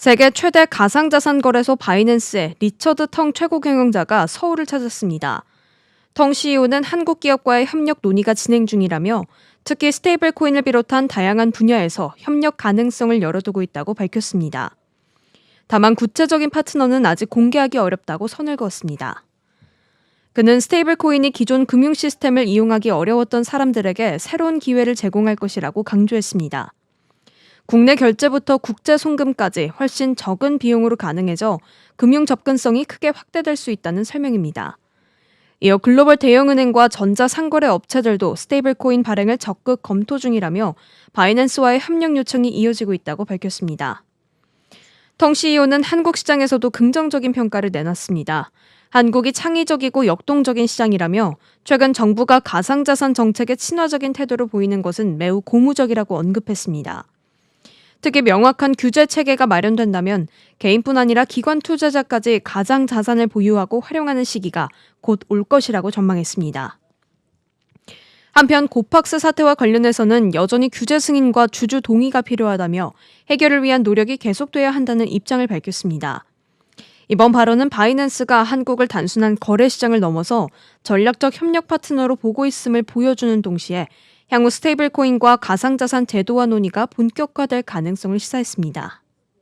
세계 최대 가상자산 거래소 바이낸스의 리처드 텅 최고 경영자가 서울을 찾았습니다. 텅 CEO는 한국 기업과의 협력 논의가 진행 중이라며 특히 스테이블 코인을 비롯한 다양한 분야에서 협력 가능성을 열어두고 있다고 밝혔습니다. 다만 구체적인 파트너는 아직 공개하기 어렵다고 선을 그었습니다. 그는 스테이블 코인이 기존 금융 시스템을 이용하기 어려웠던 사람들에게 새로운 기회를 제공할 것이라고 강조했습니다. 국내 결제부터 국제 송금까지 훨씬 적은 비용으로 가능해져 금융 접근성이 크게 확대될 수 있다는 설명입니다. 이어 글로벌 대형은행과 전자상거래 업체들도 스테이블 코인 발행을 적극 검토 중이라며 바이낸스와의 협력 요청이 이어지고 있다고 밝혔습니다. 텅 CEO는 한국 시장에서도 긍정적인 평가를 내놨습니다. 한국이 창의적이고 역동적인 시장이라며 최근 정부가 가상자산 정책에 친화적인 태도를 보이는 것은 매우 고무적이라고 언급했습니다. 특히 명확한 규제 체계가 마련된다면 개인뿐 아니라 기관 투자자까지 가상 자산을 보유하고 활용하는 시기가 곧 올 것이라고 전망했습니다. 한편 고팍스 사태와 관련해서는 여전히 규제 승인과 주주 동의가 필요하다며 해결을 위한 노력이 계속돼야 한다는 입장을 밝혔습니다. 이번 발언은 바이낸스가 한국을 단순한 거래 시장을 넘어서 전략적 협력 파트너로 보고 있음을 보여주는 동시에 향후 스테이블 코인과 가상자산 제도화 논의가 본격화될 가능성을 시사했습니다.